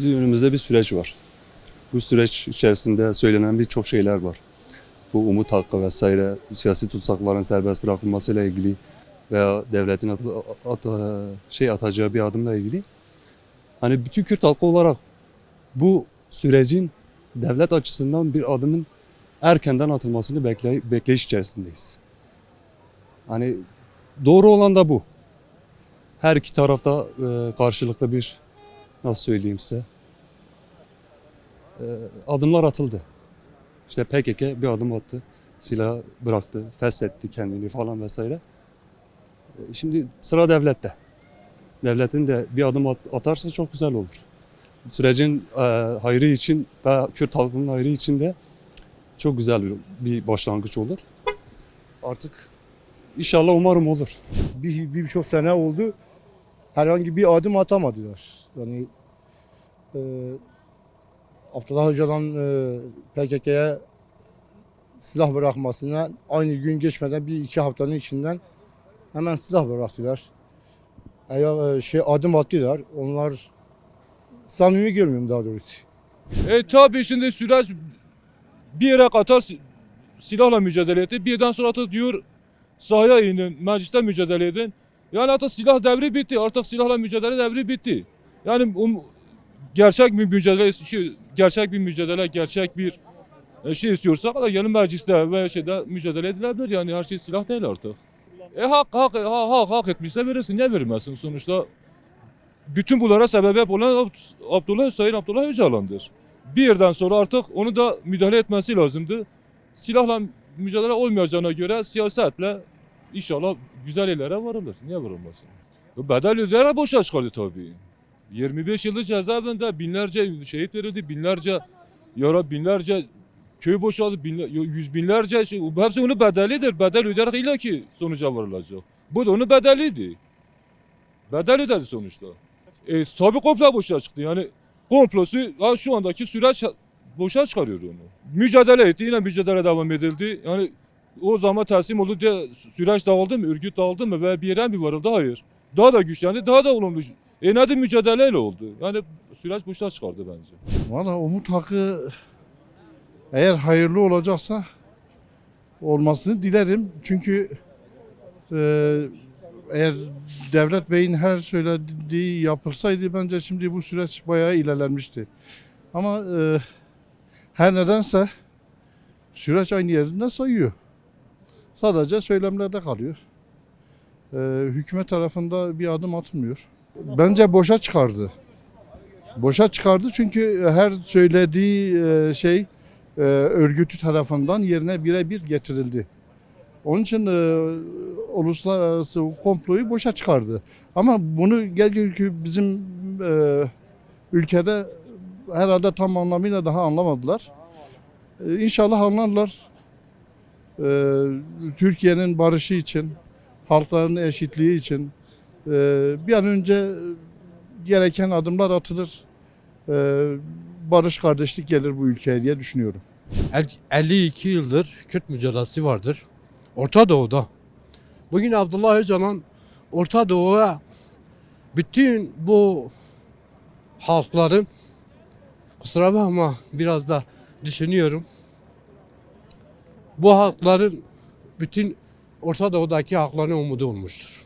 Şimdi önümüzde bir süreç var. Bu süreç içerisinde söylenen birçok şeyler var. Bu umut hakkı vesaire, siyasi tutsakların serbest bırakılmasıyla ilgili veya devletin at, at- şey atacağı bir adımla ilgili. Hani bütün Kürt halkı olarak bu sürecin devlet açısından bir adımın erkenden atılmasını bekley bekleyiş içerisindeyiz. Hani doğru olan da bu. Her iki tarafta e, karşılıklı bir nasıl söyleyeyim size e, adımlar atıldı. İşte PKK bir adım attı. Silah bıraktı, feshetti kendini falan vesaire. E, Şimdi sıra devlette. Devletin de bir adım at- atarsa çok güzel olur. Sürecin e, hayrı için ve Kürt halkının hayrı için de çok güzel bir, bir başlangıç olur. Artık inşallah umarım olur. bir, bir birçok sene oldu. Herhangi bir adım atamadılar. Yani e, Abdullah Öcalan e, PKK'ya silah bırakmasına aynı gün geçmeden bir iki haftanın içinden hemen silah bıraktılar. Eğer e, şey adım attılar. Onlar samimi görmüyorum daha doğrusu. E tabi şimdi süreç bir yere kadar si- silahla mücadele etti. Birden sonra da diyor sahaya inin, mecliste mücadele edin. Yani artık silah devri bitti. Artık silahla mücadele devri bitti. Yani um, gerçek bir mücadele, şey, gerçek bir mücadele, gerçek bir e, şey istiyorsak da gelin mecliste ve şeyde mücadele edilebilir. Yani her şey silah değil artık. E hak hak hak, hak, hak etmişse verirsin. Niye vermezsin sonuçta? Bütün bunlara sebep olan Ab- Abdullah Hüseyin Abdullah Öcalan'dır. Bir yerden sonra artık onu da müdahale etmesi lazımdı. Silahla mücadele olmayacağına göre siyasetle inşallah güzel yerlere varılır. Niye varılmasın? Bedel ödeyerek boşa çıkardı tabii. 25 yıllık cezaevinde binlerce şehit verildi, binlerce yara, binlerce köy boşaldı, binler, yüz binlerce şey, hepsi onun bedelidir. Bedel ödeyerek illa ki sonuca varılacak. Bu da onun bedeliydi. Bedel ödedi sonuçta. E, tabii komple boşa çıktı. Yani komplosu ha, şu andaki süreç boşa çıkarıyor onu. Mücadele etti. Yine mücadele devam edildi. Yani o zaman teslim oldu diye süreç dağıldı mı? Örgüt dağıldı mı? Ve bir yere mi varıldı? Hayır. Daha da güçlendi. Daha da olumlu. E nedir mücadeleyle oldu. Yani süreç boşa çıkardı bence. Valla umut hakkı eğer hayırlı olacaksa olmasını dilerim. Çünkü e, eğer devlet beyin her söylediği yapılsaydı bence şimdi bu süreç bayağı ilerlenmişti. Ama e, her nedense süreç aynı yerinde sayıyor. Sadece söylemlerde kalıyor. E, hükümet tarafında bir adım atılmıyor. Bence boşa çıkardı boşa çıkardı çünkü her söylediği e, şey e, örgütü tarafından yerine birebir getirildi. Onun için e, uluslararası komployu boşa çıkardı. Ama bunu gel ki bizim ülkede herhalde tam anlamıyla daha anlamadılar. İnşallah anlarlar. Türkiye'nin barışı için, halkların eşitliği için bir an önce gereken adımlar atılır. Ee, barış kardeşlik gelir bu ülkeye diye düşünüyorum. El- 52 yıldır Kürt mücadelesi vardır. Orta Doğu'da. Bugün Abdullah Öcalan Orta Doğu'ya bütün bu halkların kusura bakma biraz da düşünüyorum. Bu halkların bütün Orta Doğu'daki halkların umudu olmuştur.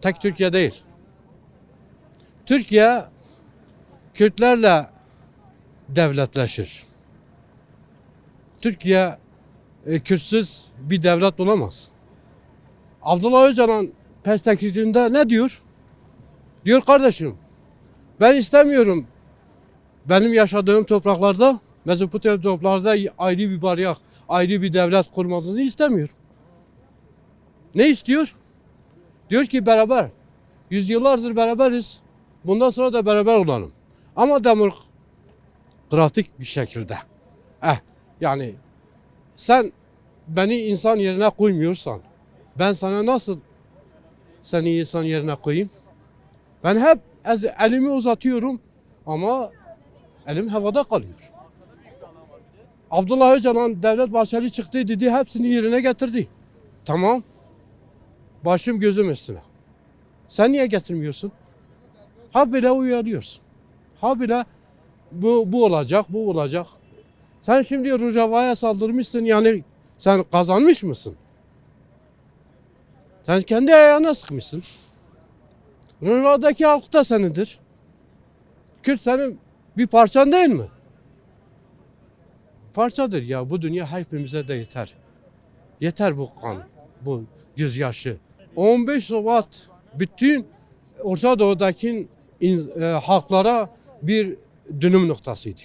Tek Türkiye değil. Türkiye Kürtlerle devletleşir. Türkiye e, Kürtsüz bir devlet olamaz. Abdullah Öcalan perspektifinde ne diyor? Diyor kardeşim ben istemiyorum benim yaşadığım topraklarda Mezopotamya topraklarda ayrı bir baryak, ayrı bir devlet kurmasını istemiyor. Ne istiyor? Diyor ki beraber, yüzyıllardır beraberiz. Bundan sonra da beraber olalım. Ama demokratik bir şekilde. Eh, yani sen beni insan yerine koymuyorsan ben sana nasıl seni insan yerine koyayım? Ben hep elimi uzatıyorum ama elim havada kalıyor. Abdullah Öcalan Devlet Bahçeli çıktı dedi hepsini yerine getirdi. Tamam. Başım gözüm üstüne. Sen niye getirmiyorsun? Ha bile uyarıyorsun. Habire bu, bu olacak, bu olacak. Sen şimdi Rojava'ya saldırmışsın yani sen kazanmış mısın? Sen kendi ayağına sıkmışsın. Rojava'daki halk da senindir. Kürt senin bir parçan değil mi? Parçadır ya bu dünya hepimize de yeter. Yeter bu kan, bu gözyaşı. 15 Şubat bütün Orta Doğu'daki e, halklara bir dönüm noktasıydı.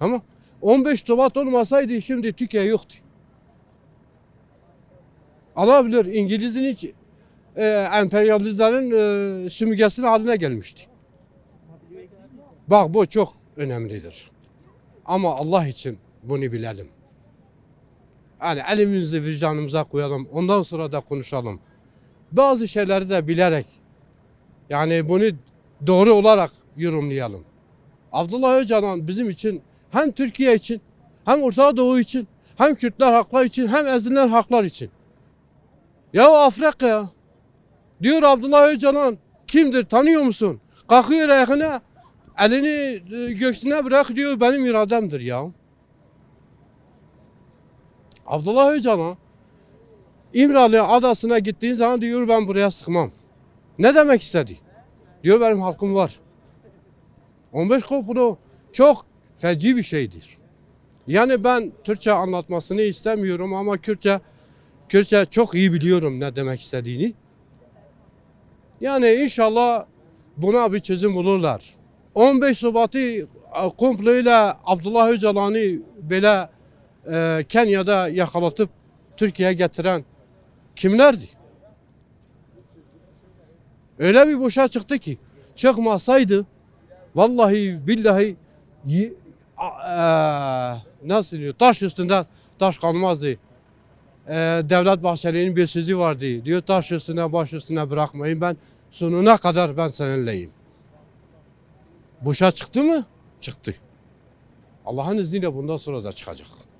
Ama 15 Şubat olmasaydı şimdi Türkiye yoktu. Alabilir İngiliz'in hiç e, emperyalistlerin e, sümügesinin haline gelmişti. Bak bu çok önemlidir. Ama Allah için bunu bilelim. Yani elimizi vicdanımıza koyalım. Ondan sonra da konuşalım. Bazı şeyleri de bilerek yani bunu doğru olarak yorumlayalım. Abdullah Öcalan bizim için hem Türkiye için hem Orta Doğu için hem Kürtler haklar için hem ezilen haklar için. Ya Afrika ya. Diyor Abdullah Öcalan kimdir tanıyor musun? Kalkıyor ayakına elini e, göğsüne bırak diyor benim irademdir ya. Abdullah Öcalan İmralı adasına gittiğin zaman diyor ben buraya sıkmam. Ne demek istedi? Diyor benim halkım var. 15 kopulu çok feci bir şeydir. Yani ben Türkçe anlatmasını istemiyorum ama Kürtçe Kürtçe çok iyi biliyorum ne demek istediğini. Yani inşallah buna bir çözüm bulurlar. 15 Şubat'ı komployla Abdullah Öcalan'ı böyle e, Kenya'da yakalatıp Türkiye'ye getiren kimlerdi? Öyle bir boşa çıktı ki çıkmasaydı vallahi billahi eee, nasıl diyor taş üstünde taş kalmazdı. Eee, Devlet Bahçeli'nin bir sözü vardı. Diyor taş üstüne baş üstüne bırakmayın ben sonuna kadar ben seninleyim. Boşa çıktı mı? Çıktı. Allah'ın izniyle bundan sonra da çıkacak.